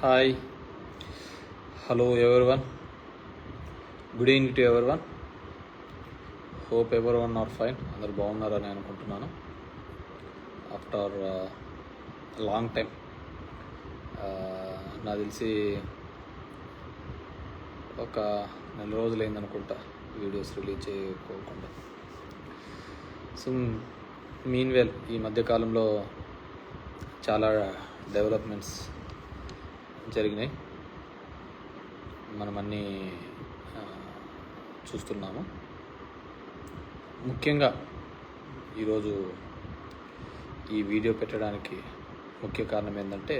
Hi hello everyone good evening to everyone hope everyone are fine అందరు బాగున్నారని అనుకుంటున్నాను after long time నాకు తెలిసి ఒక నెల రోజులైంది అనుకుంటా వీడియోస్ రిలీజ్ చేయకోకుండా. సో మీన్ వెల్ ఈ మధ్యకాలంలో చాలా డెవలప్మెంట్స్ జరిగినాయి. మనం అన్నీ చూస్తున్నాము. ముఖ్యంగా ఈరోజు ఈ వీడియో పెట్టడానికి ముఖ్య కారణం ఏంటంటే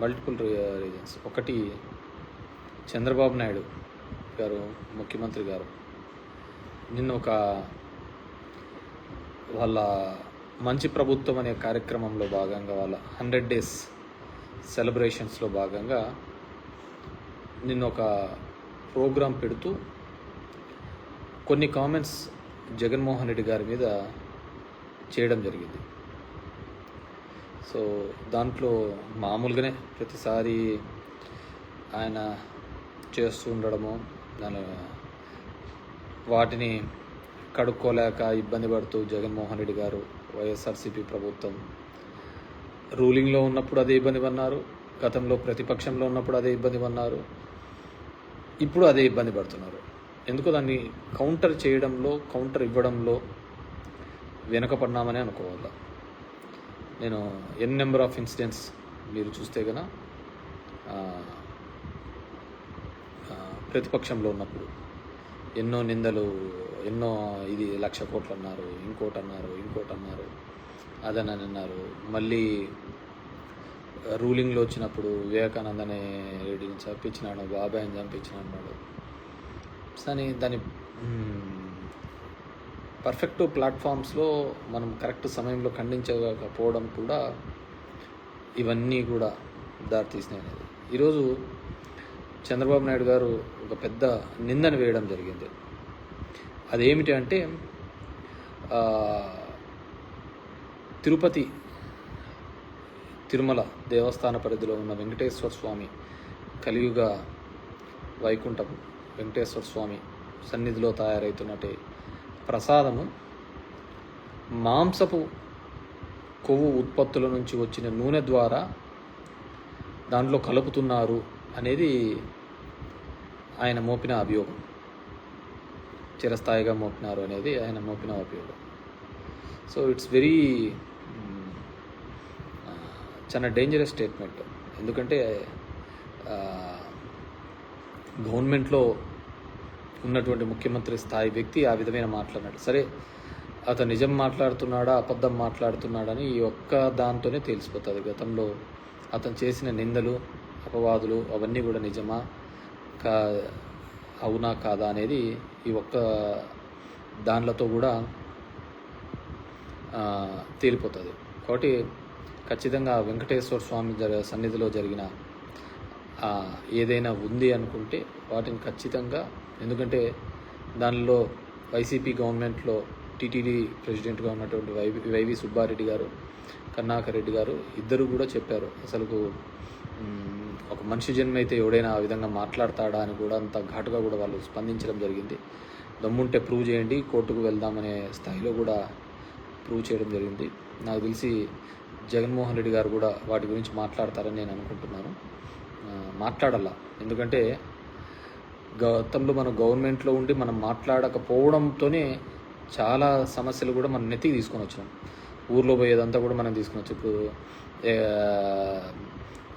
మల్టిపుల్ రీజన్స్ ఒకటి చంద్రబాబు నాయుడు గారు ముఖ్యమంత్రి గారు నిన్న ఒక వాళ్ళ మంచి ప్రభుత్వం అనే కార్యక్రమంలో భాగంగా వాళ్ళ హండ్రెడ్ డేస్ సెలబ్రేషన్స్లో భాగంగా నిన్న ఒక ప్రోగ్రాం పెడుతూ కొన్ని కామెంట్స్ జగన్మోహన్ రెడ్డి గారి మీద చేయడం జరిగింది. సో దాంట్లో మామూలుగానే ప్రతిసారి ఆయన చేస్తూ ఉండడము దాని వాటిని కడుక్కోలేక ఇబ్బంది పడుతూ జగన్మోహన్ రెడ్డి గారు వైఎస్ఆర్సీపీ ప్రభుత్వం. రూలింగ్లో ఉన్నప్పుడు అదే ఇబ్బంది పన్నారు గతంలో ప్రతిపక్షంలో ఉన్నప్పుడు అదే ఇబ్బంది పన్నారు ఇప్పుడు అదే ఇబ్బంది పడుతున్నారు. ఎందుకో దాన్ని కౌంటర్ చేయడంలో కౌంటర్ ఇవ్వడంలో వెనకపడినామని అనుకోవాలి నేను ఎన్ నెంబర్ ఆఫ్ ఇన్సిడెంట్స్ మీరు చూస్తే కనుక ప్రతిపక్షంలో ఉన్నప్పుడు ఎన్నో నిందలు ఎన్నో ఇది లక్ష కోట్లు అన్నారు ఇంకోటి అన్నారు ఇంకోటి అన్నారు. అదని అన్నారు మళ్ళీ రూలింగ్లో వచ్చినప్పుడు వివేకానంద అనే రెడ్డిని చంపించినాడు బాబాయ్ని చంపించిన అన్నాడు. కానీ దాని పర్ఫెక్ట్ ప్లాట్ఫామ్స్లో మనం కరెక్ట్ సమయంలో ఖండించకపోవడం కూడా ఇవన్నీ కూడా దారితీసినాయి అనేది. ఈరోజు చంద్రబాబు నాయుడు గారు ఒక పెద్ద నిందను వేయడం జరిగింది. అదేమిటి అంటే తిరుపతి తిరుమల దేవస్థాన పరిధిలో ఉన్న వెంకటేశ్వర స్వామి కలియుగ వైకుంఠం వెంకటేశ్వర స్వామి సన్నిధిలో తయారవుతున్నట్టే ప్రసాదము. మాంసపు కొవ్వు ఉత్పత్తుల నుంచి వచ్చిన నూనె ద్వారా దాంట్లో కలుపుతున్నారు అనేది ఆయన మోపిన అభియోగం. చిరస్థాయిగా మోపినారు అనేది ఆయన మోపిన అభియోగం సో ఇట్స్ వెరీ చాలా డేంజరస్ స్టేట్మెంట్ ఎందుకంటే uh, గవర్నమెంట్లో ఉన్నటువంటి ముఖ్యమంత్రి స్థాయి వ్యక్తి ఆ విధమైన మాట్లాడినాడు. సరే అతను నిజం మాట్లాడుతున్నాడా అబద్ధం మాట్లాడుతున్నాడని ఈ ఒక్క దాంతోనే తెలిసిపోతుంది. గతంలో అతను చేసిన నిందలు అపవాదులు అవన్నీ కూడా నిజమా? కా అవునా కాదా అనేది ఈ ఒక్క దానిలతో కూడా తేలిపోతుంది. కాబట్టి ఖచ్చితంగా వెంకటేశ్వర స్వామి జర సన్నిధిలో జరిగిన ఏదైనా ఉంది అనుకుంటే వాటిని ఖచ్చితంగా ఎందుకంటే దానిలో వైసీపీ గవర్నమెంట్లో టీటీడీ ప్రెసిడెంట్గా ఉన్నటువంటి వైవి వైవి సుబ్బారెడ్డి గారు కన్నాకరెడ్డి రెడ్డి గారు ఇద్దరు కూడా చెప్పారు. అసలు ఒక మనిషి జన్మ అయితే ఎవడైనా ఆ విధంగా మాట్లాడతాడా అని కూడా అంత ఘాటుగా కూడా వాళ్ళు స్పందించడం జరిగింది. దమ్ముంటే ప్రూవ్ చేయండి కోర్టుకు వెళ్దామనే స్థాయిలో కూడా ప్రూవ్ చేయడం జరిగింది. నాకు తెలిసి జగన్మోహన్ రెడ్డి గారు కూడా వాటి గురించి మాట్లాడతారని నేను అనుకుంటున్నాను. మాట్లాడాలా. ఎందుకంటే గతంలో మన గవర్నమెంట్లో ఉండి మనం మాట్లాడకపోవడంతోనే చాలా సమస్యలు కూడా మనం నెత్తికి తీసుకొని వచ్చినాం. ఊర్లో పోయేదంతా కూడా మనం తీసుకొని వచ్చి ఇప్పుడు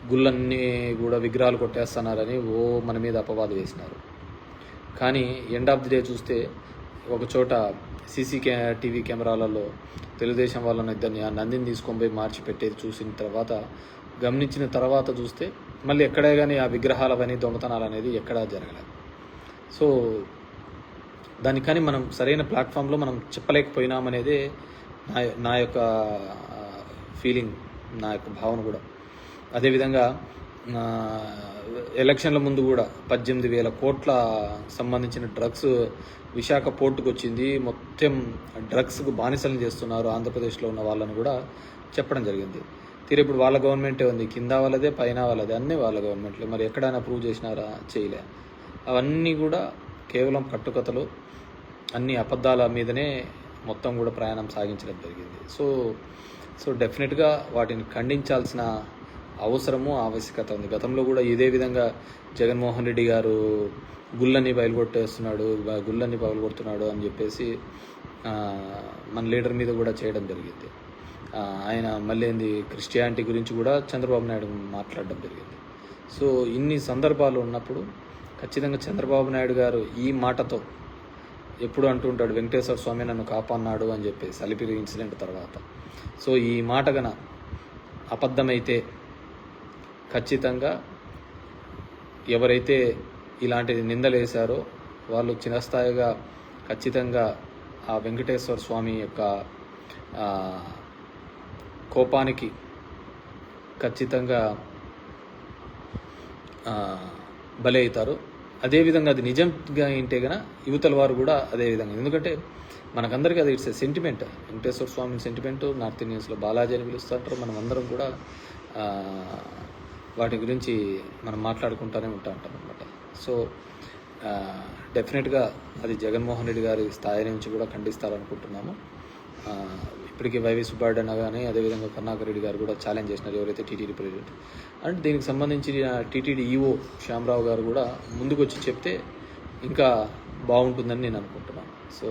గుళ్ళన్నీ కూడా విగ్రహాలు కొట్టేస్తున్నారని ఓ మన మీద అపవాదు వేసినారు. కానీ ఎండ్ ఆఫ్ ది డే చూస్తే ఒక చోట సీసీ కే టీవీ కెమెరాలలో తెలుగుదేశం వాళ్ళని ఇద్దరిని ఆ నందిని తీసుకొని పోయి మార్చి పెట్టేది చూసిన తర్వాత గమనించిన తర్వాత చూస్తే మళ్ళీ ఎక్కడే కానీ ఆ విగ్రహాలవని దొంగతనాలు అనేది ఎక్కడా జరగలేదు. సో దానికని మనం సరైన ప్లాట్ఫామ్లో మనం చెప్పలేకపోయినామనేదే నా నా యొక్క ఫీలింగ్ నా యొక్క భావన కూడా. అదేవిధంగా ఎలక్షన్ల ముందు కూడా పద్దెనిమిది వేల కోట్ల సంబంధించిన డ్రగ్స్ విశాఖ పోర్టుకు వచ్చింది. మొత్తం డ్రగ్స్కు బానిసలను చేస్తున్నారు ఆంధ్రప్రదేశ్లో ఉన్న వాళ్ళని కూడా చెప్పడం జరిగింది. తీరు ఇప్పుడు వాళ్ళ గవర్నమెంటే ఉంది. కింద వాళ్ళదే పైన వాళ్ళదే అన్నీ వాళ్ళ గవర్నమెంట్లు. మరి ఎక్కడైనా ప్రూవ్ చేసినారా? చేయలే. అవన్నీ కూడా కేవలం కట్టుకథలు. అన్ని అబద్ధాల మీదనే మొత్తం కూడా ప్రయాణం సాగించడం జరిగింది. సో సో డెఫినెట్గా వాటిని ఖండించాల్సిన అవసరము ఆవశ్యకత ఉంది. గతంలో కూడా ఇదే విధంగా జగన్మోహన్ రెడ్డి గారు గుళ్ళని బయలుగొట్టేస్తున్నాడు గుళ్ళని పగలగొడుతున్నాడు అని చెప్పేసి మన లీడర్ మీద కూడా చేయడం జరిగింది. ఆయన మళ్ళీ క్రిస్టియానిటీ గురించి కూడా చంద్రబాబు నాయుడు మాట్లాడడం జరిగింది. సో ఇన్ని సందర్భాలు ఉన్నప్పుడు ఖచ్చితంగా చంద్రబాబు నాయుడు గారు ఈ మాటతో ఎప్పుడు అంటూ ఉంటాడు వెంకటేశ్వర స్వామి నన్ను కాపాడినాడు అని చెప్పేసి అలిపిరి ఇన్సిడెంట్ తర్వాత. సో ఈ మాట గన అబద్ధమైతే ఖచ్చితంగా ఎవరైతే ఇలాంటి నిందలు వేశారో వాళ్ళు చిరస్థాయిగా ఖచ్చితంగా ఆ వెంకటేశ్వర స్వామి యొక్క కోపానికి ఖచ్చితంగా బలి అవుతారు. అదేవిధంగా అది నిజంగా ఏంటే గన యువతల వారు కూడా అదేవిధంగా ఎందుకంటే మనకందరికీ అది it's sentiment Venkateswara Swamy sentiment north ఇండియన్స్లో Balaji అని పిలుస్తుంటారు. మనం అందరం కూడా వాటి గురించి మనం మాట్లాడుకుంటూనే ఉంటా ఉంటాం అనమాట సో డెఫినెట్గా అది జగన్మోహన్ రెడ్డి గారి స్థాయి నుంచి కూడా ఖండిస్తారనుకుంటున్నాము. ఇప్పటికీ వైవి సుబ్బారెడ్డి కానీ అదేవిధంగా కర్ణాకర్ రెడ్డి గారు కూడా ఛాలెంజ్ చేసినారు ఎవరైతే టీటీడీ ప్రెసిడెంట్. అండ్ దీనికి సంబంధించి టీటీడీ ఈఓ శ్యామరావు గారు కూడా ముందుకు వచ్చి చెప్తే ఇంకా బాగుంటుందని నేను అనుకుంటున్నాను. సో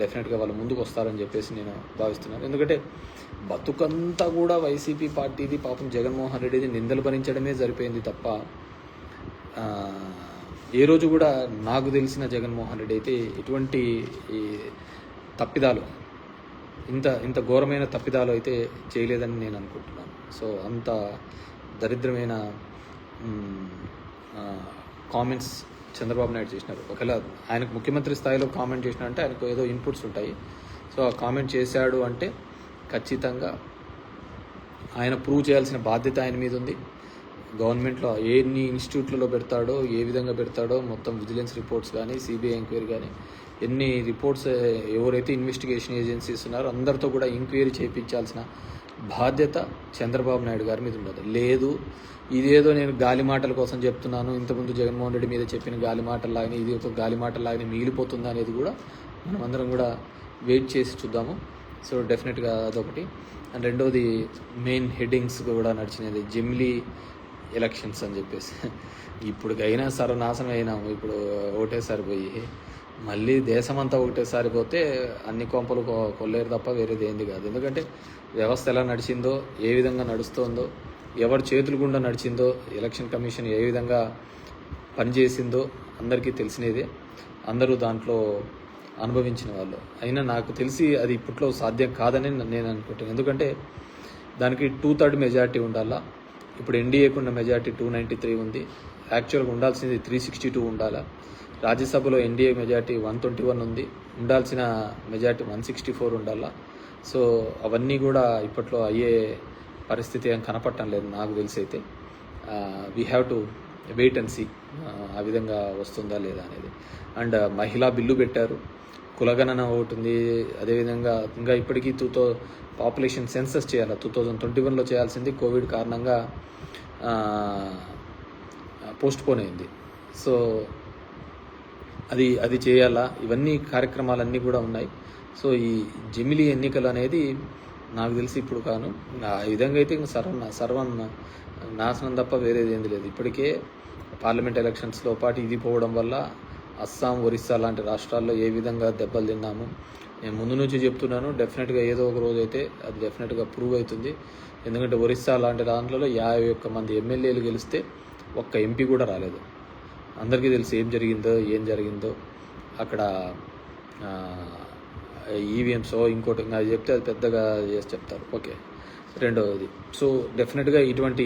డెఫినెట్గా వాళ్ళు ముందుకు వస్తారని చెప్పేసి నేను భావిస్తున్నాను. ఎందుకంటే బతుకంతా కూడా వైసీపీ పార్టీది పాపం జగన్మోహన్ రెడ్డిది నిందలు భరించడమే సరిపోయింది తప్ప ఏ రోజు కూడా నాకు తెలిసిన జగన్మోహన్ రెడ్డి అయితే ఎటువంటి ఈ తప్పిదాలు ఇంత ఇంత ఘోరమైన తప్పిదాలు అయితే చేయలేదని నేను అనుకుంటున్నాను. సో అంత దరిద్రమైన కామెంట్స్ చంద్రబాబు నాయుడు చేసినారు. ఒకవేళ ఆయనకు ముఖ్యమంత్రి స్థాయిలో కామెంట్ చేసినా అంటే ఆయనకు ఏదో ఇన్పుట్స్ ఉంటాయి. సో ఆ కామెంట్ చేశాడు అంటే ఖచ్చితంగా ఆయన ప్రూవ్ చేయాల్సిన బాధ్యత ఆయన మీద ఉంది. గవర్నమెంట్లో ఎన్ని ఇన్స్టిట్యూట్లలో పెడతాడో ఏ విధంగా పెడతాడో మొత్తం విజిలెన్స్ రిపోర్ట్స్ కానీ సిబిఐ ఎంక్వైరీ కానీ ఎన్ని రిపోర్ట్స్ ఎవరైతే ఇన్వెస్టిగేషన్ ఏజెన్సీస్ ఉన్నారో అందరితో కూడా ఎంక్వైరీ చేయించాల్సిన బాధ్యత చంద్రబాబు నాయుడు గారి మీద ఉండదు లేదు ఇదేదో నేను గాలి మాటల కోసం చెప్తున్నాను ఇంతకుముందు జగన్మోహన్ రెడ్డి మీద చెప్పిన గాలి మాటల్లాగానే ఇది ఒక గాలి మాటల్లాగానే మిగిలిపోతుందా అనేది కూడా మనం అందరం కూడా వెయిట్ చేసి చూద్దాము. సో డెఫినెట్గా అదొకటి. అండ్ రెండోది మెయిన్ హెడ్డింగ్స్ కూడా నడిచినది జిమ్లీ ఎలక్షన్స్ అని చెప్పేసి. ఇప్పుడు అయినా సర్వనాశనం అయినాము ఇప్పుడు ఒకటేసారి పోయి మళ్ళీ దేశమంతా ఒకటేసారి పోతే అన్ని కొంపలు కొల్లేరు తప్ప వేరేది ఏంది కాదు. ఎందుకంటే వ్యవస్థ ఎలా నడిచిందో ఏ విధంగా నడుస్తోందో ఎవరి చేతులు గుండా నడిచిందో ఎలక్షన్ కమిషన్ ఏ విధంగా పనిచేసిందో అందరికీ తెలిసినదే. అందరూ దాంట్లో అనుభవించిన వాళ్ళు. అయినా నాకు తెలిసి అది ఇప్పట్లో సాధ్యం కాదని నేను అనుకుంటాను ఎందుకంటే దానికి టూ థర్డ్ మెజారిటీ ఉండాలా? ఇప్పుడు ఎన్డీఏకు ఉన్న మెజారిటీ టూ నైంటీ త్రీ ఉంది యాక్చువల్గా ఉండాల్సింది త్రీ సిక్స్టీ టూ ఉండాలా? రాజ్యసభలో NDA majority one twenty one ఉంది. ఉండాల్సిన మెజారిటీ వన్ సిక్స్టీ ఫోర్ ఉండాలా? సో అవన్నీ కూడా ఇప్పట్లో అయ్యే పరిస్థితి ఏం కనపడటం లేదు నాకు తెలిసి అయితే. We have to wait and see ఆ విధంగా వస్తుందా లేదా అనేది. అండ్ మహిళా బిల్లు పెట్టారు. కులగణన ఒకటి ఉంది అదేవిధంగా ఇంకా ఇప్పటికీ టూ థౌ పాపులేషన్ సెన్సస్ చేయాలి. టూ థౌజండ్ ట్వంటీ వన్లో చేయాల్సింది కోవిడ్ కారణంగా పోస్ట్ పోన్ అయింది. సో అది అది చేయాలా? ఇవన్నీ కార్యక్రమాలన్నీ కూడా ఉన్నాయి. సో ఈ జమిలీ ఎన్నికలు అనేది నాకు తెలిసి ఇప్పుడు కాను ఆ విధంగా అయితే ఇంక సర్వ సర్వం నాశనం తప్ప వేరేది ఏంది లేదు. ఇప్పటికే పార్లమెంట్ ఎలక్షన్స్లో పాటు ఇది పోవడం వల్ల అస్సాం ఒరిస్సా లాంటి రాష్ట్రాల్లో ఏ విధంగా దెబ్బలు తిన్నాము? నేను ముందు నుంచి చెప్తున్నాను డెఫినెట్గా ఏదో ఒక రోజు అయితే అది డెఫినెట్గా ప్రూవ్ అవుతుంది. ఎందుకంటే ఒరిస్సా లాంటి దాంట్లో యాభై ఒక్క మంది ఎమ్మెల్యేలు గెలిస్తే ఒక్క ఎంపీ కూడా రాలేదు. అందరికీ తెలిసి ఏం జరిగిందో ఏం జరిగిందో. అక్కడ ఈవీఎంసో ఇంకోటి అది చెప్తే అది పెద్దగా చేసి చెప్తారు. ఓకే రెండవది. సో డెఫినెట్గా ఇటువంటి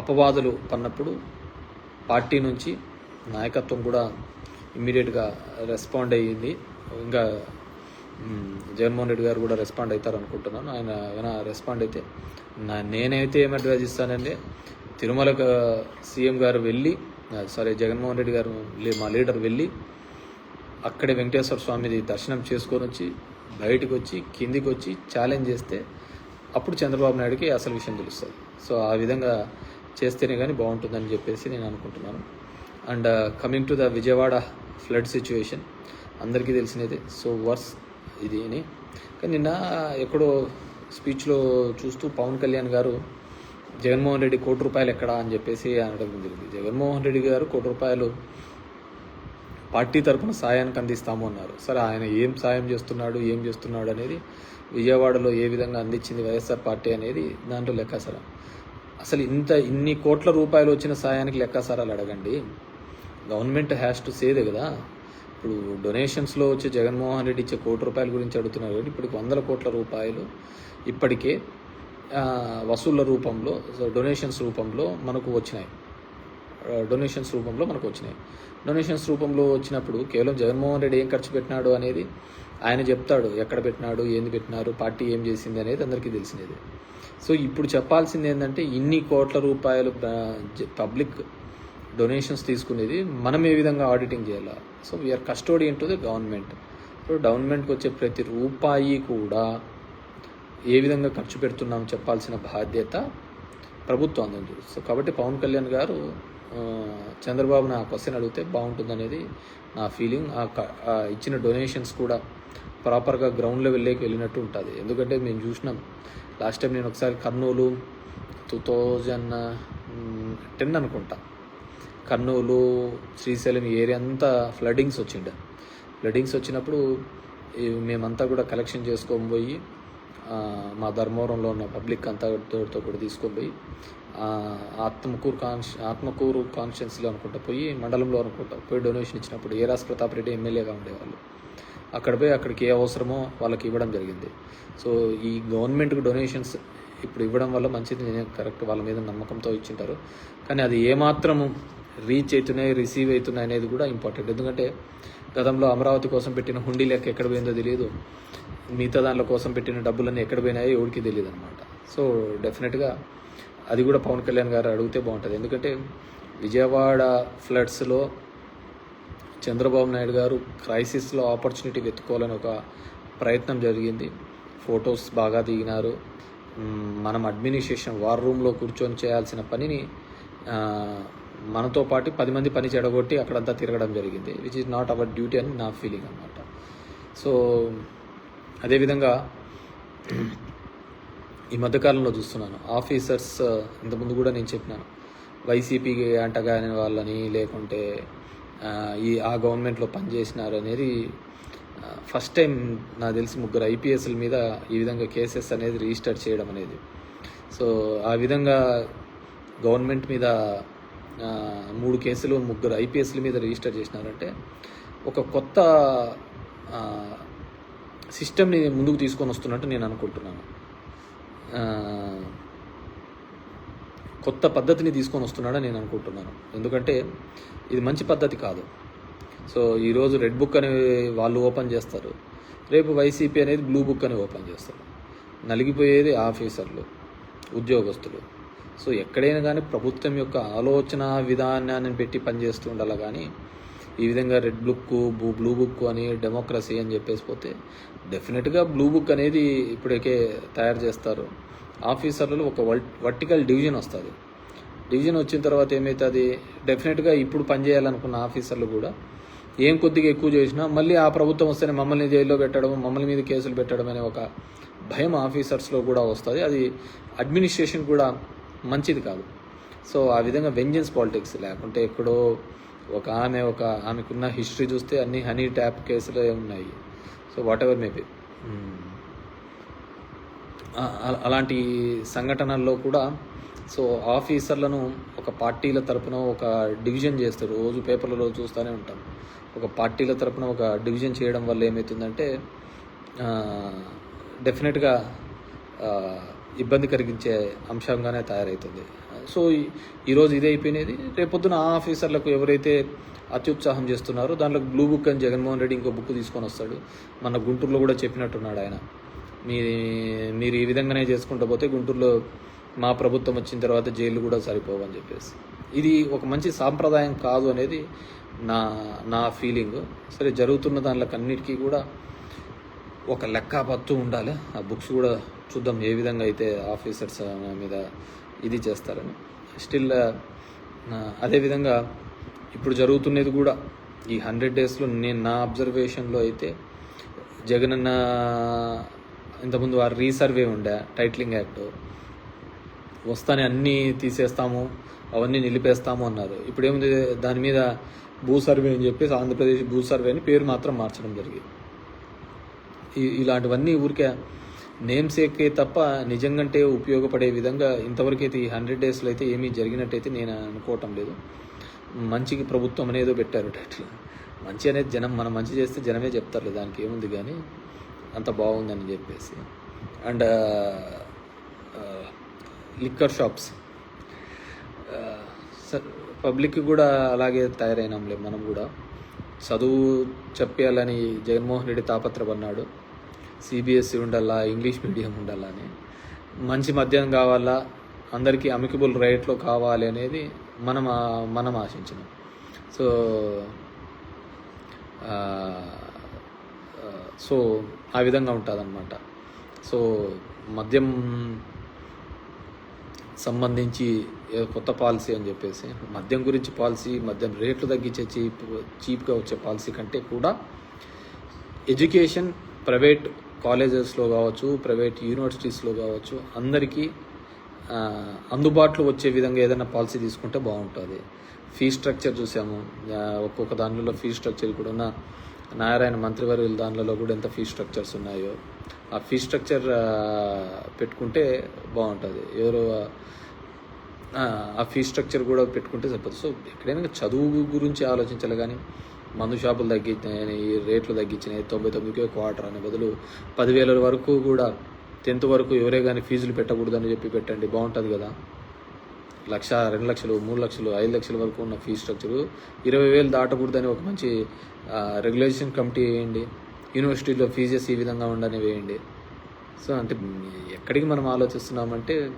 అపవాదులు పన్నప్పుడు పార్టీ నుంచి నాయకత్వం కూడా ఇమీడియట్గా రెస్పాండ్ అయ్యింది. ఇంకా జగన్మోహన్ రెడ్డి గారు కూడా రెస్పాండ్ అవుతారు అనుకుంటున్నాను ఆయన ఏమైనా రెస్పాండ్ అయితే నా నేనైతే ఏం అడ్వైజ్ ఇస్తానంటే తిరుమలకు సీఎం గారు వెళ్ళి సారీ జగన్మోహన్ రెడ్డి గారు లే- మా లీడర్ వెళ్ళి అక్కడే వెంకటేశ్వర స్వామిది దర్శనం చేసుకొని వచ్చి బయటకు వచ్చి కిందికి వచ్చి ఛాలెంజ్ చేస్తే అప్పుడు చంద్రబాబు నాయుడుకి అసలు విషయం తెలుస్తుంది. సో ఆ విధంగా చేస్తేనే కానీ బాగుంటుందని చెప్పేసి నేను అనుకుంటున్నాను. And coming to the Vijayawada flood situation అందరికీ తెలిసినదే. సో వర్స్ ఇది అని. కానీ నిన్న ఎక్కడో స్పీచ్లో చూస్తూ పవన్ కళ్యాణ్ గారు జగన్మోహన్ రెడ్డి కోటి రూపాయలు ఎక్కడా అని చెప్పేసి అనడం జరిగింది. జగన్మోహన్ రెడ్డి గారు కోటి రూపాయలు పార్టీ తరఫున సాయానికి అందిస్తాము అన్నారు. సరే ఆయన ఏం సాయం చేస్తున్నాడు ఏం చేస్తున్నాడు అనేది విజయవాడలో ఏ విధంగా అందించింది వైఎస్ఆర్ పార్టీ అనేది దాంట్లో లెక్కాసరా. అసలు ఇంత ఇన్ని కోట్ల రూపాయలు వచ్చిన సాయానికి లెక్కాసారాలు అడగండి. గవర్నమెంట్ హ్యాస్ టు సేదే కదా. ఇప్పుడు డొనేషన్స్లో వచ్చి జగన్మోహన్ రెడ్డి ఇచ్చే కోటి రూపాయల గురించి అడుగుతున్నారు కాబట్టి ఇప్పటికి వందల కోట్ల రూపాయలు ఇప్పటికే వసూళ్ళ రూపంలో డొనేషన్స్ రూపంలో మనకు వచ్చినాయి. డొనేషన్స్ రూపంలో మనకు వచ్చినాయి. డొనేషన్స్ రూపంలో వచ్చినప్పుడు కేవలం జగన్మోహన్ రెడ్డి ఏం ఖర్చు పెట్టినాడు అనేది ఆయన చెప్తాడు. ఎక్కడ పెట్టినాడు ఏంది పెట్టినారు పార్టీ ఏం చేసింది అనేది అందరికీ తెలిసినది. సో ఇప్పుడు చెప్పాల్సింది ఏంటంటే ఇన్ని కోట్ల రూపాయలు పబ్లిక్ డొనేషన్స్ తీసుకునేది మనం ఏ విధంగా ఆడిటింగ్ చేయాలా? So we are custodian to the government so గవర్నమెంట్కి వచ్చే ప్రతి రూపాయి కూడా ఏ విధంగా ఖర్చు పెడుతున్నాం చెప్పాల్సిన బాధ్యత ప్రభుత్వం అందింది సో కాబట్టి పవన్ కళ్యాణ్ గారు చంద్రబాబుని ఆ క్వశ్చన్ అడిగితే బాగుంటుందనేది నా ఫీలింగ్ ఆ ఆ ఇచ్చిన డొనేషన్స్ కూడా ప్రాపర్గా గ్రౌండ్ లెవెల్లోకి వెళ్ళినట్టు ఉంటుంది. ఎందుకంటే మేము చూసినాం. లాస్ట్ టైం నేను ఒకసారి కర్నూలు టూ థౌజండ్ టెన్ అనుకుంటా. కర్నూలు శ్రీశైలం ఏరియా అంతా ఫ్లడ్డింగ్స్ వచ్చిండే. ఫ్లడ్డింగ్స్ వచ్చినప్పుడు మేమంతా కూడా కలెక్షన్ చేసుకొని పోయి మా ధర్మవరంలో ఉన్న పబ్లిక్ అంతా తోటితో కూడా తీసుకొని పోయి ఆత్మకూరు కాన్స్ ఆత్మకూరు కాన్స్టిట్యున్సీలో అనుకుంటా పోయి మండలంలో అనుకుంటా పోయి డొనేషన్ ఇచ్చినప్పుడు ఏరాస్ ప్రతాప్ రెడ్డి ఎమ్మెల్యేగా ఉండేవాళ్ళు. అక్కడ పోయి అక్కడికి ఏ అవసరమో వాళ్ళకి ఇవ్వడం జరిగింది. సో ఈ గవర్నమెంట్కి డొనేషన్స్ ఇప్పుడు ఇవ్వడం వల్ల మంచిది నేను కరెక్ట్ వాళ్ళ మీద నమ్మకంతో ఇచ్చింటారు. కానీ అది ఏమాత్రము రీచ్ అవుతున్నాయి రిసీవ్ అవుతున్నాయి అనేది కూడా ఇంపార్టెంట్ ఎందుకంటే గతంలో అమరావతి కోసం పెట్టిన హుండీ లెక్క ఎక్కడ పోయిందో తెలియదు. మిగతా దానిల కోసం పెట్టిన డబ్బులన్నీ ఎక్కడ పోయినాయో ఎవరికి తెలియదు అనమాట సో డెఫినెట్గా అది కూడా పవన్ కళ్యాణ్ గారు అడిగితే బాగుంటుంది. ఎందుకంటే విజయవాడ ఫ్లడ్స్లో చంద్రబాబు నాయుడు గారు క్రైసిస్లో ఆపర్చునిటీ వెతుక్కోవాలని ఒక ప్రయత్నం జరిగింది. ఫొటోస్ బాగా దిగినారు. మనం అడ్మినిస్ట్రేషన్ వార్ రూమ్లో కూర్చొని చేయాల్సిన పనిని మనతో పాటు పది మంది పని చెడగొట్టి అక్కడంతా తిరగడం జరిగింది which is not our duty అని నా ఫీలింగ్ అనమాట సో అదేవిధంగా ఈ మధ్యకాలంలో చూస్తున్నాను. ఆఫీసర్స్ uh, ఇంతకుముందు కూడా నేను చెప్పినాను. వైసీపీకి అంటగాని వాళ్ళని లేకుంటే ఈ ఆ గవర్నమెంట్లో పనిచేసినారు అనేది ఫస్ట్ టైం నాకు తెలిసి ముగ్గురు ఐపీఎస్ల మీద ఈ విధంగా కేసెస్ అనేది రిజిస్టర్ చేయడం అనేది. సో ఆ విధంగా గవర్నమెంట్ మీద మూడు కేసులు ముగ్గురు ఐపీఎస్ల మీద రిజిస్టర్ చేసినారంటే ఒక కొత్త సిస్టమ్ని ముందుకు తీసుకొని వస్తున్నట్టు నేను అనుకుంటున్నాను. కొత్త పద్ధతిని తీసుకొని వస్తున్నాడని నేను అనుకుంటున్నాను. ఎందుకంటే ఇది మంచి పద్ధతి కాదు. సో ఈరోజు రెడ్ బుక్ అని వాళ్ళు ఓపెన్ చేస్తారు. రేపు వైసీపీ అనేది బ్లూ బుక్ అని ఓపెన్ చేస్తారు. నలిగిపోయేది ఆఫీసర్లు ఉద్యోగస్తులు. సో ఎక్కడైనా కానీ ప్రభుత్వం యొక్క ఆలోచన విధానాన్ని పెట్టి పనిచేస్తూ ఉండాలి కానీ ఈ విధంగా red book blue blue book అని డెమోక్రసీ అని చెప్పేసి పోతే డెఫినెట్గా బ్లూ బుక్ అనేది ఇప్పటికే తయారు చేస్తారు. ఆఫీసర్లలో ఒక వర్టికల్ డివిజన్ వస్తుంది. డివిజన్ వచ్చిన తర్వాత ఏమవుతుంది డెఫినెట్గా ఇప్పుడు పనిచేయాలనుకున్న ఆఫీసర్లు కూడా ఏం కొద్దిగా ఎక్కువ చేసినా మళ్ళీ ఆ ప్రభుత్వం వస్తేనే మమ్మల్ని జైల్లో పెట్టడం మమ్మల్ని మీద కేసులు పెట్టడం అనే ఒక భయం ఆఫీసర్స్లో కూడా వస్తుంది. అది అడ్మినిస్ట్రేషన్ కూడా మంచిది కాదు. సో ఆ విధంగా వెంజెన్స్ పాలిటిక్స్ లేకుంటే ఎక్కడో ఒక ఆమె ఒక ఆమెకున్న హిస్టరీ చూస్తే అన్ని హనీ ట్యాప్ కేసులే ఉన్నాయి. సో వాట్ ఎవర్ మేబీ అలాంటి సంఘటనల్లో కూడా సో ఆఫీసర్లను ఒక పార్టీల తరపున ఒక డివిజన్ చేస్తారు. రోజు పేపర్లలో చూస్తూనే ఉంటాం. ఒక పార్టీల తరపున ఒక డివిజన్ చేయడం వల్ల ఏమవుతుందంటే డెఫినెట్గా ఇబ్బంది కలిగించే అంశంగానే తయారవుతుంది సో ఈరోజు ఇదే అయిపోయినది. రేపొద్దున ఆ ఆఫీసర్లకు ఎవరైతే అత్యుత్సాహం చేస్తున్నారో దాంట్లో బ్లూ బుక్ అని జగన్మోహన్ రెడ్డి ఇంకో బుక్ తీసుకొని వస్తాడు. మన గుంటూరులో కూడా చెప్పినట్టున్నాడు ఆయన. మీ మీరు ఈ విధంగానే చేసుకుంటూ పోతే గుంటూరులో మా ప్రభుత్వం వచ్చిన తర్వాత జైలు కూడా సరిపోవని చెప్పేసి. ఇది ఒక మంచి సాంప్రదాయం కాదు అనేది నా నా ఫీలింగ్. సరే జరుగుతున్న దానిలోకి అన్నిటికీ కూడా ఒక లెక్కపత్తు ఉండాలి. ఆ బుక్స్ కూడా చూద్దాం ఏ విధంగా అయితే ఆఫీసర్స్ మీద ఇది చేస్తారని. స్టిల్ అదేవిధంగా ఇప్పుడు జరుగుతున్నది కూడా ఈ హండ్రెడ్ డేస్లో నేను నా అబ్జర్వేషన్లో అయితే జగనన్న ఇంతకుముందు వారు రీసర్వే ఉండే టైటిలింగ్ యాక్ట్ వస్తానే అన్నీ తీసేస్తాము అవన్నీ నిలిపేస్తాము అన్నారు. ఇప్పుడు ఏముంది దాని మీద భూ సర్వే అని చెప్పేసి ఆంధ్రప్రదేశ్ భూ సర్వే అని పేరు మాత్రం మార్చడం జరిగింది. ఇలాంటివన్నీ ఊరికే నేమ్ సేకే తప్ప నిజంగంటే ఉపయోగపడే విధంగా ఇంతవరకైతే ఈ హండ్రెడ్ డేస్లో అయితే ఏమీ జరిగినట్టయితే నేను అనుకోవటం లేదు. మంచికి ప్రభుత్వం అనేదో పెట్టారు టైటిల్ మంచి అనేది జనం మనం మంచి చేస్తే జనమే చెప్తారు దానికి ఏముంది కానీ అంత బాగుందని చెప్పేసి. And liquor shops. పబ్లిక్ కూడా అలాగే తయారైనాంలే మనం కూడా. చదువు చెప్పాలని జగన్మోహన్ రెడ్డి తాపత్రపడినాడు. సిబిఎస్సి ఉండాలా ఇంగ్లీష్ మీడియం ఉండాలా అని. మంచి మద్యం కావాలా అందరికీ అమికబుల్ రేట్లో కావాలి అనేది మనం మనం ఆశించినాం. సో సో ఆ విధంగా ఉంటుందన్నమాట. సో మద్యం సంబంధించి కొత్త పాలసీ అని చెప్పేసి మద్యం గురించి పాలసీ మద్యం రేట్లు తగ్గించే చీప్ చీప్గా వచ్చే పాలసీ కంటే కూడా ఎడ్యుకేషన్ ప్రైవేట్ కాలేజెస్లో కావచ్చు ప్రైవేట్ యూనివర్సిటీస్లో కావచ్చు అందరికీ అందుబాటులో వచ్చే విధంగా ఏదైనా పాలసీ తీసుకుంటే బాగుంటుంది. ఫీ స్ట్రక్చర్ చూసాము. ఒక్కొక్క దానిలో ఫీ స్ట్రక్చర్ కూడా ఉన్న నారాయణ మంత్రివర్యుల దానిలో కూడా ఎంత ఫీ స్ట్రక్చర్స్ ఉన్నాయో. ఆ ఫీ స్ట్రక్చర్ పెట్టుకుంటే బాగుంటుంది. ఎవరు ఆ, ఆ ఫీ స్ట్రక్చర్ కూడా పెట్టుకుంటే సరిపోతుంది. సో ఎక్కడైనా చదువు గురించి ఆలోచించాలి కానీ మందు షాపులు తగ్గించినాయి రేట్లు తగ్గించినాయి తొంభై తొమ్మిదికే క్వార్టర్ అనే బదులు పదివేల వరకు కూడా టెన్త్ వరకు ఎవరే కానీ ఫీజులు పెట్టకూడదని చెప్పి పెట్టండి. బాగుంటుంది కదా. లక్ష రెండు లక్షలు మూడు లక్షలు ఐదు లక్షల వరకు ఉన్న ఫీ స్ట్రక్చరు ఇరవై వేలు దాటకూడదని ఒక మంచి రెగ్యులేషన్ కమిటీ వేయండి. యూనివర్సిటీలో ఫీజెస్ ఈ విధంగా ఉండని వేయండి. సో అంటే ఎక్కడికి మనం ఆలోచిస్తున్నామంటే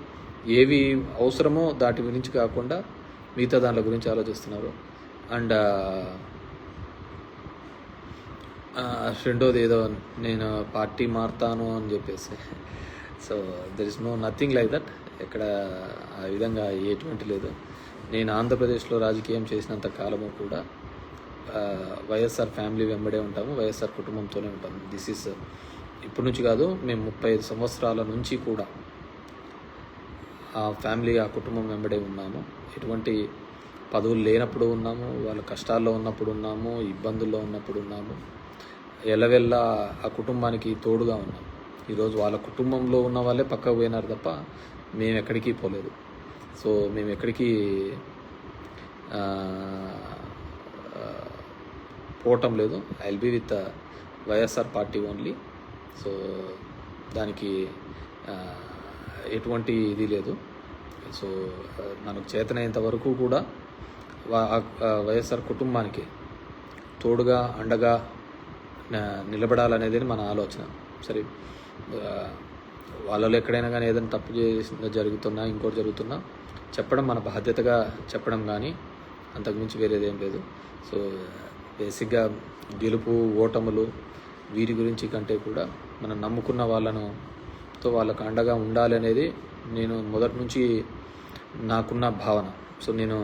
ఏవి అవసరమో దాటి గురించి కాకుండా మిగతా దాంట్ల గురించి ఆలోచిస్తున్నారు. అండ్ రెండోది ఏదో నేను పార్టీ మారుతాను అని చెప్పేసి. So there is no nothing like that ఎక్కడ ఆ విధంగా ఎటువంటి లేదు. నేను ఆంధ్రప్రదేశ్లో రాజకీయం చేసినంత కాలము కూడా వైఎస్ఆర్ ఫ్యామిలీ వెంబడే ఉంటాము వైఎస్ఆర్ కుటుంబంతోనే ఉంటాము. దిస్ ఇస్ ఇప్పటి నుంచి కాదు మేము ముప్పై ఐదు సంవత్సరాల నుంచి కూడా ఆ ఫ్యామిలీ ఆ కుటుంబం వెంబడే ఉన్నాము. ఎటువంటి పదవులు లేనప్పుడు ఉన్నాము వాళ్ళ కష్టాల్లో ఉన్నప్పుడు ఉన్నాము ఇబ్బందుల్లో ఉన్నప్పుడు ఉన్నాము. ఎలవెల్లా ఆ కుటుంబానికి తోడుగా ఉన్నాం. ఈరోజు వాళ్ళ కుటుంబంలో ఉన్న వాళ్ళే పక్కకు పోయినారు తప్ప మేము ఎక్కడికి పోలేదు. సో మేము ఎక్కడికి పోవటం లేదు. I will be with YSR party only so దానికి ఎటువంటి ఇది లేదు. సో మనకు చేతనైనంత వరకు కూడా వైఎస్ఆర్ కుటుంబానికి తోడుగా అండగా నిలబడాలనేది మన ఆలోచన. సరే వాళ్ళలో ఎక్కడైనా కానీ ఏదైనా తప్పు చేసిన జరుగుతున్నా ఇంకోటి జరుగుతున్నా చెప్పడం మన బాధ్యతగా చెప్పడం కానీ అంతకుమించి వేరేది ఏం లేదు. సో బేసిక్గా గెలుపు ఓటములు వీరి గురించి కంటే కూడా మనం నమ్ముకున్న వాళ్ళను తో వాళ్ళకు అండగా ఉండాలి అనేది నేను మొదటి నుంచి నాకున్న భావన. సో నేను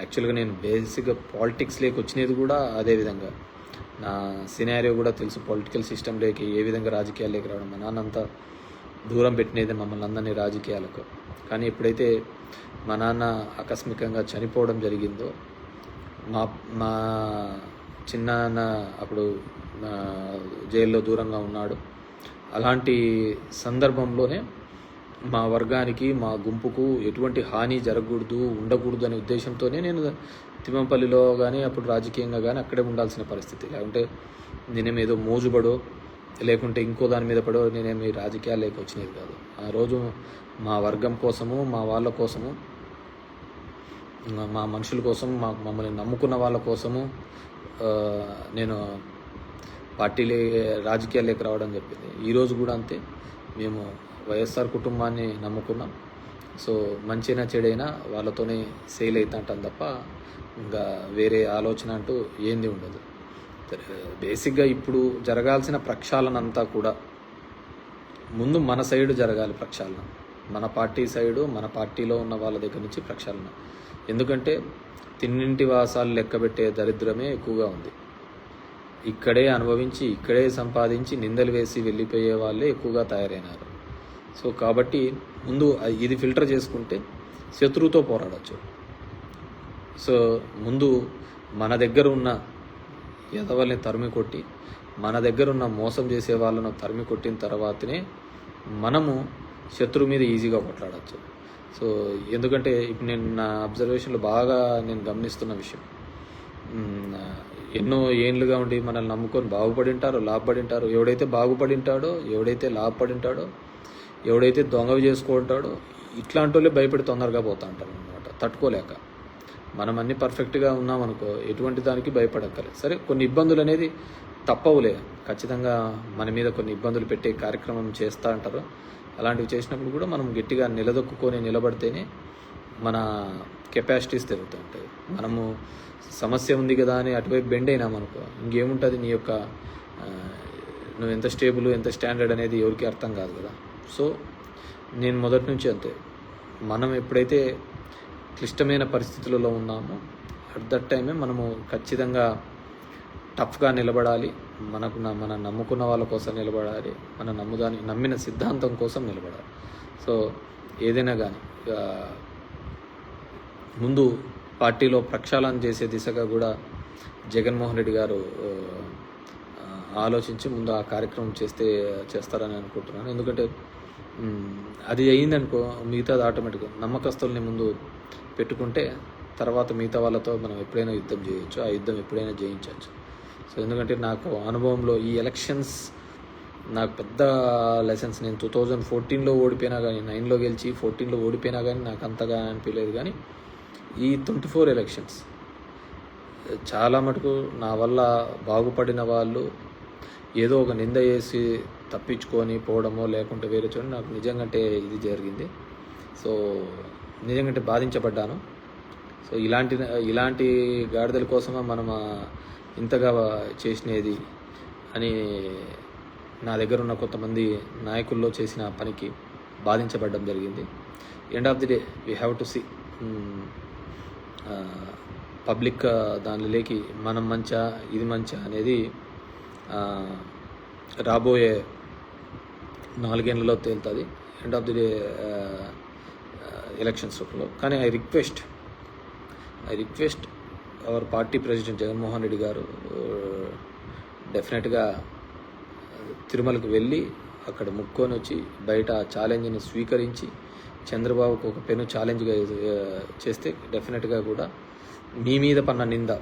యాక్చువల్గా నేను బేసిక్గా పాలిటిక్స్ వచ్చినది కూడా అదే విధంగా. నా సినారియో కూడా తెలుసు. పొలిటికల్ సిస్టంలోకి ఏ విధంగా రాజకీయాల్లోకి రావడం మా నాన్న అంతా దూరం పెట్టినది మమ్మల్ని అందరినీ రాజకీయాలకు. కానీ ఎప్పుడైతే మా నాన్న ఆకస్మికంగా చనిపోవడం జరిగిందో మా మా చిన్నాన్న అప్పుడు జైల్లో దూరంగా ఉన్నాడు. అలాంటి సందర్భంలోనే మా వర్గానికి మా గుంపుకు ఎటువంటి హాని జరగకూడదు ఉండకూడదు అనే ఉద్దేశంతోనే నేను తిమ్మంపల్లిలో కానీ అప్పుడు రాజకీయంగా కానీ అక్కడే ఉండాల్సిన పరిస్థితి. లేకుంటే నేనేమి ఏదో మోజుబడో లేకుంటే ఇంకో దాని మీద పడో నేనేమి రాజకీయాల్లోకి వచ్చినది కాదు. ఆ రోజు మా వర్గం కోసము మా వాళ్ళ కోసము మా- మనుషుల కోసం మా మమ్మల్ని నమ్ముకున్న వాళ్ళ కోసము నేను పార్టీలే రాజకీయాల్లోకి రావడం చెప్పింది ఈరోజు కూడా అంతే. మేము వైఎస్ఆర్ కుటుంబాన్ని నమ్ముకున్నాం. సో మంచైనా చెడైనా వాళ్ళతోనే సేల్ అవుతా అంటాం తప్ప ఇంకా వేరే ఆలోచన అంటూ ఏంది ఉండదు. బేసిక్గా ఇప్పుడు జరగాల్సిన ప్రక్షాళన అంతా కూడా ముందు మన సైడ్ జరగాలి ప్రక్షాళన. మన పార్టీ సైడు మన పార్టీలో ఉన్న వాళ్ళ దగ్గర నుంచి ప్రక్షాళన. ఎందుకంటే తిన్నింటి వాసాలు లెక్కబెట్టే దరిద్రమే ఎక్కువగా ఉంది. ఇక్కడే అనుభవించి ఇక్కడే సంపాదించి నిందలు వేసి వెళ్ళిపోయే వాళ్ళే ఎక్కువగా తయారైనారు. సో కాబట్టి ముందు ఇది ఫిల్టర్ చేసుకుంటే శత్రువుతో పోరాడచ్చు. సో ముందు మన దగ్గర ఉన్న ఎదవల్ని తరిమి కొట్టి మన దగ్గర ఉన్న మోసం చేసే వాళ్ళను తరిమి కొట్టిన తర్వాతనే మనము శత్రువు మీద ఈజీగా కొట్లాడచ్చు. సో ఎందుకంటే ఇప్పుడు నేను నా అబ్జర్వేషన్లో బాగా నేను గమనిస్తున్న విషయం. ఎన్నో ఏండ్లుగా ఉండి మనల్ని నమ్ముకొని బాగుపడి ఉంటారో లాభపడి ఉంటారో ఎవడైతే బాగుపడి ఉంటాడో ఎవడైతే లాభపడి ఉంటాడో ఎవడైతే దొంగవి చేసుకుంటాడో ఇట్లాంటి వాళ్ళే భయపడి తొందరగా పోతా ఉంటారు అనమాట తట్టుకోలేక. మనం అన్ని పర్ఫెక్ట్గా ఉన్నామనుకో ఎటువంటి దానికి భయపడక్కర్లేదు. సరే కొన్ని ఇబ్బందులు అనేది తప్పవులే. ఖచ్చితంగా మన మీద కొన్ని ఇబ్బందులు పెట్టే కార్యక్రమం చేస్తూ అంటారు. అలాంటివి చేసినప్పుడు కూడా మనం గట్టిగా నిలదొక్కుకొని నిలబడితేనే మన కెపాసిటీస్ తిరుగుతూ ఉంటాయి. మనము సమస్య ఉంది కదా అని అటువైపు బెండ్ అయినామనుకో ఇంకేముంటుంది నీ యొక్క నువ్వు ఎంత స్టేబుల్ ఎంత స్టాండర్డ్ అనేది ఎవరికి అర్థం కాదు కదా. సో నేను మొదటి నుంచి అంతే. మనం ఎప్పుడైతే క్లిష్టమైన పరిస్థితులలో ఉన్నామో. అట్ దట్ టైమే మనము ఖచ్చితంగా టఫ్గా నిలబడాలి. మనకు న- మన నమ్ముకున్న వాళ్ళ కోసం నిలబడాలి. మన నమ్ముదాని నమ్మిన సిద్ధాంతం కోసం నిలబడాలి. సో ఏదైనా కానీ ముందు పార్టీలో ప్రక్షాళన చేసే దిశగా కూడా జగన్మోహన్ రెడ్డి గారు ఆలోచించి ముందు ఆ కార్యక్రమం చేస్తే చేస్తారని అనుకుంటున్నాను. ఎందుకంటే అది అయ్యిందనుకో మిగతాది ఆటోమేటిక్గా నమ్మకస్తుల్ని ముందు పెట్టుకుంటే తర్వాత మిగతా వాళ్ళతో మనం ఎప్పుడైనా యుద్ధం చేయొచ్చు ఆ యుద్ధం ఎప్పుడైనా జయించవచ్చు. సో ఎందుకంటే నాకు అనుభవంలో ఈ ఎలక్షన్స్ నాకు పెద్ద లెసన్స్ నేను టూ థౌజండ్ ఫోర్టీన్లో ఓడిపోయినా కానీ నైన్లో గెలిచి ఫోర్టీన్లో ఓడిపోయినా కానీ నాకు అంతగా అనిపించలేదు కానీ ఈ ట్వంటీ ఫోర్ ఎలక్షన్స్ చాలా మటుకు నా వల్ల బాగుపడిన వాళ్ళు ఏదో ఒక నింద చేసి తప్పించుకొని పోవడమో లేకుంటే వేరే చోట నాకు నిజంగానే ఇది జరిగింది. సో నిజంగా బాధించబడ్డాను. సో ఇలాంటి ఇలాంటి గాడిదల కోసమా మనం ఇంతగా చేసినది అని నా దగ్గర ఉన్న కొంతమంది నాయకుల్లో చేసిన పనికి బాధించబడడం జరిగింది. End of the day we have to see public దానిలోకి మనం మంచా ఇది మంచా అనేది రాబోయే నాలుగేళ్ళలో తేలుతుంది. ఎండ్ ఆఫ్ ది డే ఎలక్షన్స్లో కానీ I request I request our party president Jaganmohan Reddy garu uh, డెఫినెట్గా తిరుమలకు వెళ్ళి అక్కడ ముక్కొని వచ్చి బయట ఆ ఛాలెంజ్ని స్వీకరించి చంద్రబాబుకు ఒక పెను ఛాలెంజ్గా uh, చేస్తే డెఫినెట్గా కూడా మీ మీద పన్న నింద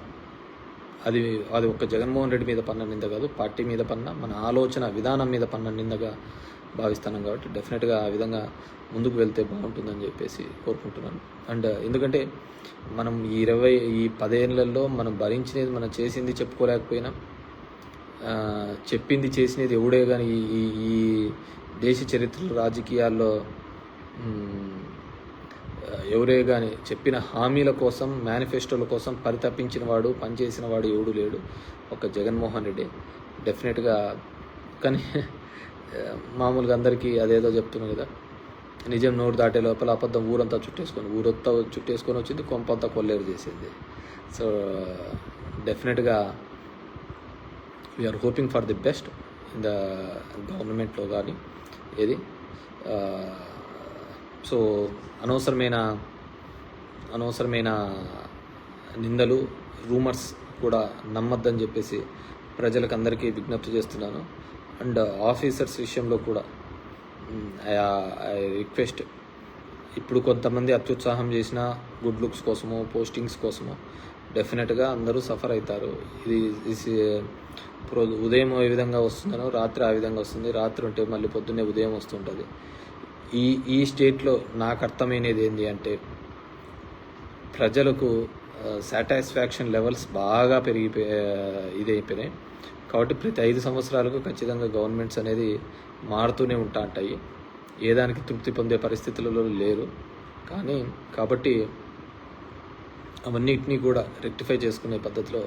అది అది ఒక జగన్మోహన్ రెడ్డి మీద పన్న నింద కాదు పార్టీ మీద పన్న మన ఆలోచన విధానం మీద పన్న నిందగా భావిస్తున్నాం కాబట్టి డెఫినెట్గా ఆ విధంగా ముందుకు వెళ్తే బాగుంటుందని చెప్పేసి కోరుకుంటున్నాను. అండ్ uh, ఎందుకంటే మనం ఈ ఇరవై ఈ పదేళ్ళలో మనం భరించినది మనం చేసింది చెప్పుకోలేకపోయినా చెప్పింది చేసినది ఎవడే కానీ ఈ ఈ- దేశ చరిత్రలో రాజకీయాల్లో ఎవరే కానీ చెప్పిన హామీల కోసం మేనిఫెస్టోల కోసం పరితపించిన వాడు పనిచేసిన వాడు ఎవడు లేడు. ఒక జగన్మోహన్ రెడ్డి. డెఫినెట్గా కానీ మామూలుగా అందరికీ అదేదో చెప్తున్నాను కదా. నిజం నోరు దాటే లోపల అబద్ధం ఊరంతా చుట్టేసుకొని ఊరంతా చుట్టేసుకొని వచ్చింది కొంపంతా కొల్లేరు చేసింది. సో డెఫినెట్గా we are hoping for the best in the గవర్నమెంట్లో కానీ ఏది? సో అనవసరమైన అనవసరమైన నిందలు రూమర్స్ కూడా నమ్మద్దని చెప్పేసి ప్రజలకు అందరికీ విజ్ఞప్తి చేస్తున్నాను. అండ్ ఆఫీసర్స్ విషయంలో కూడా ఐ రిక్వెస్ట్ ఇప్పుడు కొంతమంది అత్యుత్సాహం చేసిన గుడ్ లుక్స్ కోసమో పోస్టింగ్స్ కోసమో డెఫినెట్గా అందరూ సఫర్ అవుతారు. ఇది ఇది ఉదయం ఏ విధంగా వస్తుందనో రాత్రి ఆ విధంగా వస్తుంది. రాత్రి ఉంటే మళ్ళీ పొద్దున్నే ఉదయం వస్తుంటుంది. ఈ ఈ స్టేట్లో నాకు అర్థమైనది ఏంటి అంటే ప్రజలకు సాటిస్ఫాక్షన్ లెవెల్స్ బాగా పెరిగిపోయి ఇది అయిపోయినాయి కాబట్టి ప్రతి ఐదు సంవత్సరాలకు ఖచ్చితంగా గవర్నమెంట్స్ అనేది మారుతూనే ఉంటా ఉంటాయి ఏ దానికి తృప్తి పొందే పరిస్థితులలో లేరు. కానీ కాబట్టి అవన్నిటినీ కూడా రెక్టిఫై చేసుకునే పద్ధతిలో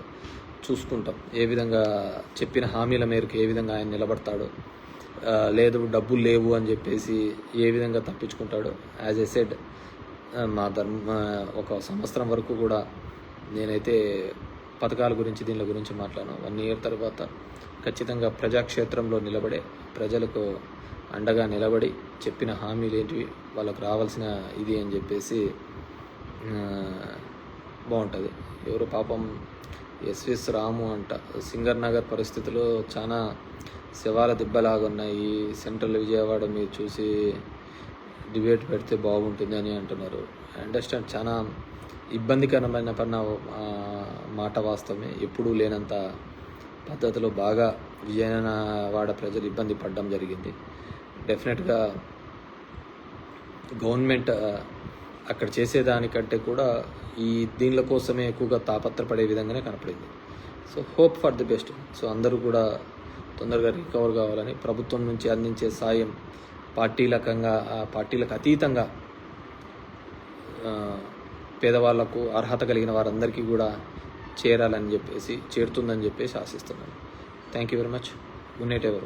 చూసుకుంటాం. ఏ విధంగా చెప్పిన హామీల మేరకు ఏ విధంగా ఆయన నిలబడతాడో లేదు డబ్బులు లేవు అని చెప్పేసి ఏ విధంగా తప్పించుకుంటాడో యాజ్ ఎ సెడ్ మా ధర్మ ఒక సంవత్సరం వరకు కూడా నేనైతే పథకాల గురించి దీని గురించి మాట్లాడాను వన్ ఇయర్ తర్వాత ఖచ్చితంగా ప్రజాక్షేత్రంలో నిలబడే ప్రజలకు అండగా నిలబడి చెప్పిన హామీలు ఏంటివి వాళ్ళకు రావాల్సిన ఇది అని చెప్పేసి బాగుంటుంది. ఎవరు పాపం ఎస్విఎస్ రాము అంట. సింగర్ నగర్ పరిస్థితులు చాలా శవాల దిబ్బలాగా ఉన్నాయి సెంట్రల్ విజయవాడ మీరు చూసి డిబేట్ పెడితే బాగుంటుంది అని అంటున్నారు. అండర్స్టాండ్ చాలా ఇబ్బందికరమైన పన్న మాట వాస్తవమే. ఎప్పుడూ లేనంత పద్ధతిలో బాగా విజయనవాడ ప్రజలు ఇబ్బంది పడడం జరిగింది. డెఫినెట్గా గవర్నమెంట్ అక్కడ చేసేదానికంటే కూడా ఈ దీనిల కోసమే ఎక్కువగా తాపత్రపడే విధంగానే కనపడింది. So hope for the best. So అందరూ కూడా తొందరగా రికవర్ కావాలని ప్రభుత్వం నుంచి అందించే సాయం పార్టీలకంగా ఆ పార్టీలకు అతీతంగా పేదవాళ్ళకు అర్హత కలిగిన వారందరికీ కూడా చేరాలని చెప్పేసి చేరుతుందని చెప్పేసి ఆశిస్తున్నాను. Thank you very much good night every